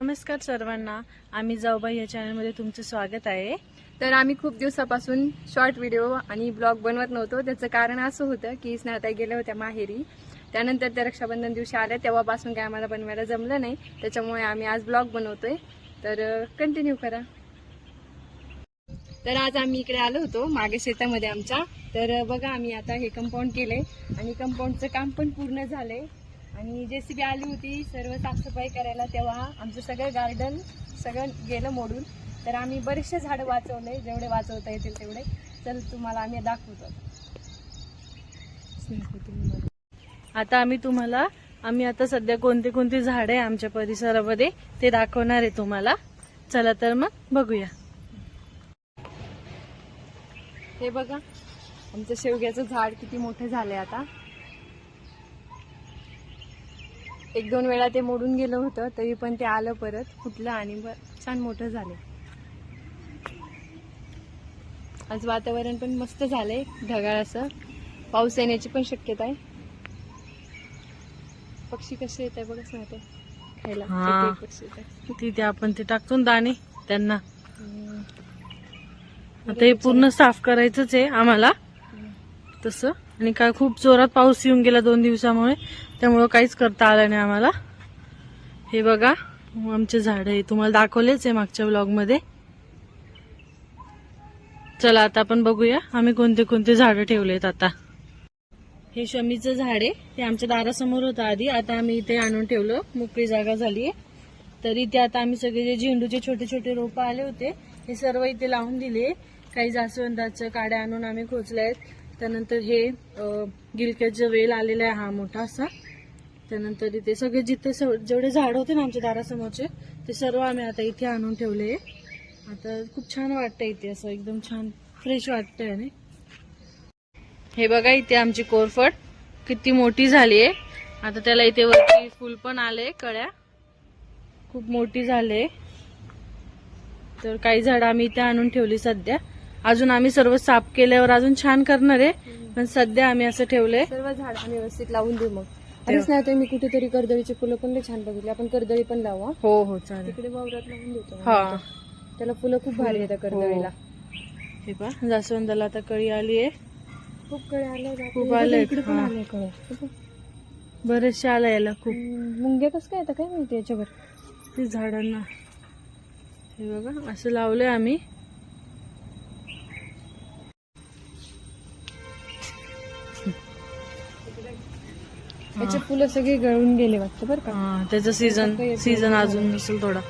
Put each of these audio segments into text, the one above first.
नमस्कार सर्वांना. आम्ही जाऊबाई या चॅनलमध्ये तुमचं स्वागत आहे. तर आम्ही खूप दिवसापासून शॉर्ट व्हिडिओ आणि ब्लॉग बनवत नव्हतो. त्याचं कारण असं होतं की स्नेहताई गेल्या होत्या माहेरी. त्यानंतर त्या रक्षाबंधन दिवशी आल्या. तेव्हापासून काय आम्हाला बनवायला जमलं नाही. त्याच्यामुळे आम्ही आज ब्लॉग बनवतोय. तर कंटिन्यू करा. तर आज आम्ही इकडे आलो होतो मागे शेतामध्ये आमच्या. तर बघा आम्ही आता हे कंपाऊंड केलंय. आणि कंपाऊंडचं काम पण पूर्ण झालंय. आणि जेसीबी आली होती सर्व साफसफाई करायला तेव्हा आमचं सगळं गार्डन सगळं गेलं मोडून. तर आम्ही बरेचसे झाडं वाचवले जेवढे वाचवता येतील तेवढे. चल तुम्हाला आम्ही दाखवतो. आता आम्ही तुम्हाला आम्ही आता सध्या कोणते कोणते झाडे आहे आमच्या परिसरामध्ये ते दाखवणार आहे तुम्हाला. चला तर मग बघूया. हे बघा आमचं शेवग्याचं झाड किती मोठे झाले आता. एक दोन वेळा ते मोडून गेलं होतं तरी पण ते आलं परत. फुटलं आणि छान मोठं झालं. आज वातावरण पण मस्त झालंय ढगाळ असं. पाऊस येण्याची पण शक्यता आहे. पक्षी कसे येत आहे बघच ना ते खायला हा. तिथे आपण ते टाकतो ना दाणे त्यांना. आता हे पूर्ण साफ करायचंच आहे आम्हाला. तसं. आणि काय खूप जोरात पाऊस येऊन गेला दोन दिवसामुळे. त्यामुळं काहीच करता आलं नाही आम्हाला. हे बघा आमचे झाड आहे तुम्हाला दाखवलेच आहे मागच्या ब्लॉगमध्ये चला आता आपण बघूया आम्ही कोणते कोणते झाडं ठेवलेत आता. हे शमीचं झाड आहे ते आमच्या दारासमोर होतं आधी. आता आम्ही इथे आणून ठेवलं मोकळी जागा झाली आहे. तर इथे आता आम्ही सगळे जे झेंडूचे छोटे छोटे रोपं आले होते हे सर्व इथे लावून दिले. काही जास्वंदाचं काड्या आणून आम्ही खोचल्या आहेत. त्यानंतर हे गिलक्याचं वेल आलेला आहे हा मोठा असा. त्यानंतर इथे सगळे जिथे स- जेवढे झाड होते ना आमच्या दारासमोरचे ते सर्व आम्ही आता इथे आणून ठेवले आता खूप छान वाटतं इथे असं एकदम छान फ्रेश वाटतंय आणि. हे बघा इथे आमची कोरफड किती मोठी झाली आहे. आता त्याला इथे वरती फुल पण आले कळ्या. खूप मोठी झाले तर काही झाडं आम्ही इथे आणून ठेवली सध्या. अजून आम्ही सर्व साफ केल्यावर अजून छान करणार आहे. पण सध्या आम्ही असं ठेवलंय. सर्व झाड आम्ही व्यवस्थित लावून देऊ मग. अरेच नाही तर मी कुठेतरी कर्दळीची फुलं पण लई छान बघितली. आपण कर्दळी पण लावू हा. हो हो चालेल. तिकडे वावरात लावून देतो हा. त्याला फुलं खूप भारी येतात कर्दळीला. हे पा जास्वंदाला आता कळी आली आहे. खूप कळे आले खूप आलेत, इकडे पण हा. आले कळे. बरेचसे आलं याला खूप. मुंग्या कसं काय येतं काय माहिती याच्यावर? ते झाडांना. हे बघा असं लावलंय आम्ही. याचे फुलं सगळे गळून गेले वाटतं बरं का. हा त्याचं सीझन सीझन अजून नसेल थोडा.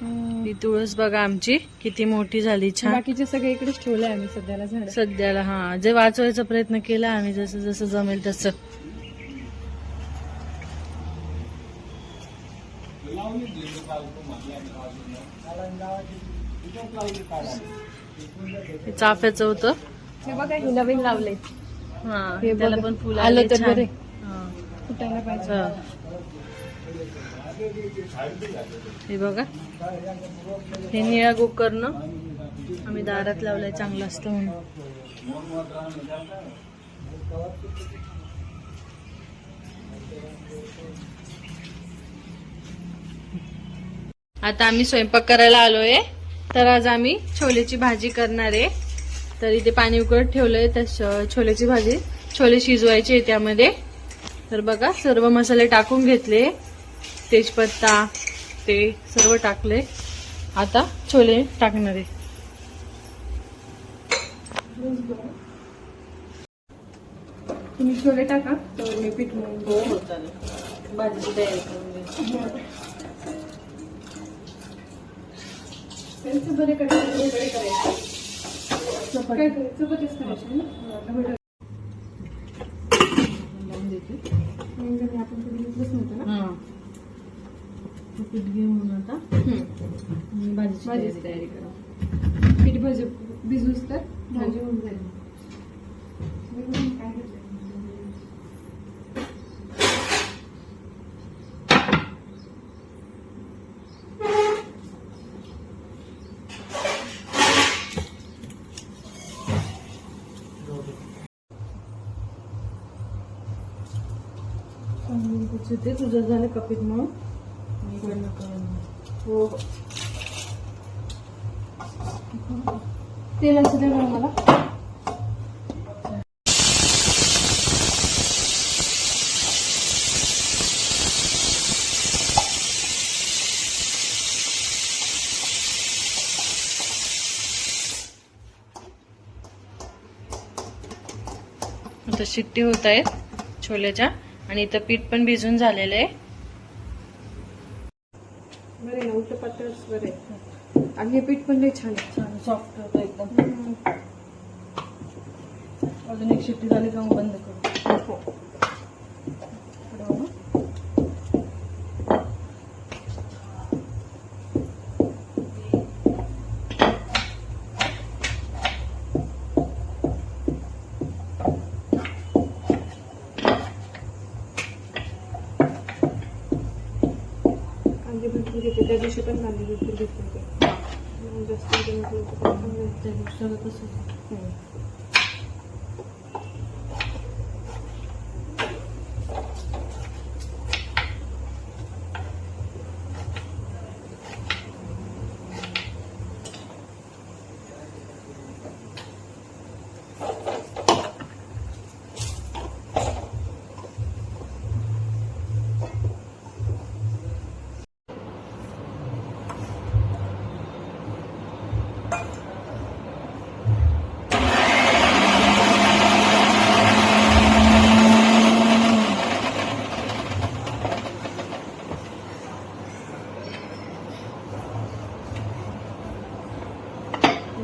हम्म. ही तुळस बघा आमची किती मोठी झाली छान. बाकीचे सगळे इकडेच ठेवले आम्ही सध्याला झाड. सध्याला हा. जे वाचवायचा प्रयत्न केला आम्ही जसं जसं जमेल तसं. हे चाफ्याचं होतं. हे बघा हे नवीन लावले हा हे त्याला बघा. पण फुलं आलं आले तर छान. बरे. फुटायला पाहिजे. हे. बघा. हे निळा गोकर्ण. आम्ही दारात लावलाय चांगलं असतं म्हणून आता आम्ही स्वयंपाक करायला आलोय. तर आज आम्ही छोलेची भाजी करणार आहे. तर इथे पाणी उकळत ठेवलंय तर छोल्याची भाजी. छोले शिजवायचे त्यामध्ये. तर बघा सर्व मसाले टाकून घेतले. तेजपत्ता ते सर्व टाकले. आता छोले टाकणार आहे. तुम्ही छोले टाका. तर मी पीठ भाजीची तयारी करून बरे करायचं. बरे करायचं? काय करायचं? बरेच करायचं ना लावून देते. आपण कधी घेतलंच नव्हतं ना? हा. ते पीठ घेऊन आता. भाजीची भाजीची तयारी करा. पीठ भाजी भिजूच तर? भाजी होऊन जाईल काय घेतलं? चांगली कुचते तुझं झालं कपीत म्हणून मी हो हो. तेल असू दे मला. आता शिट्टी होत आहेत छोल्याच्या. आणि इथं पीठ पण भिजून झालेलं आहे. बरे ना उलट पातळच बरे आणि हे पीठ पण लई छान छान सॉफ्ट होतं एकदम. अजून एक शिट्टी झाली का बंद करू. हो. इकडे बघू. कांदे भरपूर घेते त्या दिवशी पण कांदे भरपूर घेतले होते म्हणून जास्त इथे म्हटलं होतं काय चांगलं आहे. त्या दिवसाला तसंच आहे. हम्म. ते शिट्टी करा.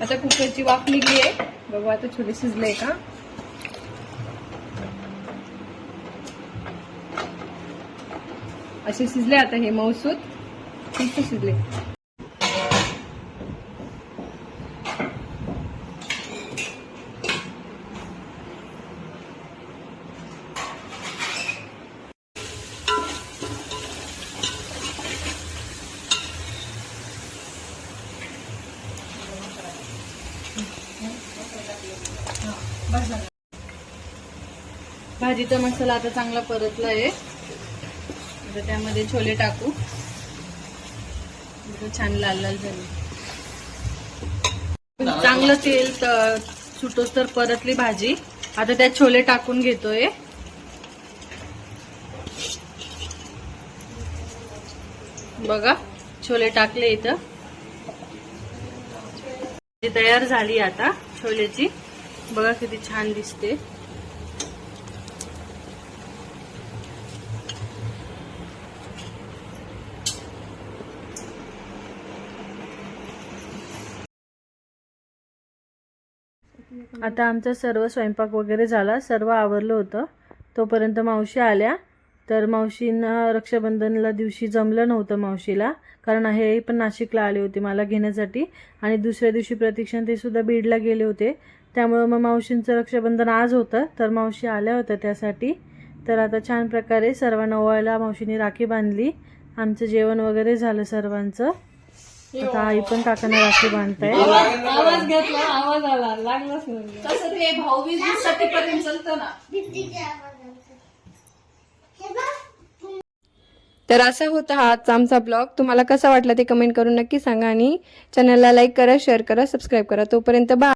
आता कुकरची वाफ निघली आहे बघू आता छोले शिजले का? असे शिजले आता हे मौसूद मस्त शिजले. भाजीचा मसाला आता चांगला परतला आहे आता त्यामध्ये छोले टाकू. छान लाल लाल झाले. चांगलं तेल सुटोस तर परतली भाजी. आता त्यात छोले टाकून घेतोय. बघा छोले टाकले इथं. जी तयार झाली आता छोल्याची बघा किती छान दिसते. आता आमचा सर्व स्वयंपाक वगैरे झाला सर्व आवरलं होतं. तोपर्यंत मावशी आल्या. तर मावशींना रक्षाबंधनला दिवशी जमलं नव्हतं मावशीला. कारण हे पण नाशिकला आले होते मला घेण्यासाठी. आणि दुसऱ्या दिवशी प्रतीक्षण ते सुद्धा बीडला गेले होते. त्यामुळं मग मावशींचं रक्षाबंधन आज होतं. तर मावशी आल्या होत्या त्यासाठी. तर आता छान प्रकारे सर्वांना ओवाळला मावशीने राखी बांधली. आमचं जेवण वगैरे झालं सर्वांचं. आता आई पण काकांना राखी बांधताय. आवाज घेतला आवाज आला. लागलाच नाही. तसं ते ना. तर असा होता हा आजचा आमचा ब्लॉग. तुम्हाला कसा वाटला ते कमेंट करून नक्की सांगा आणि चॅनलला लाईक करा शेअर करा सबस्क्राईब करा. तोपर्यंत बा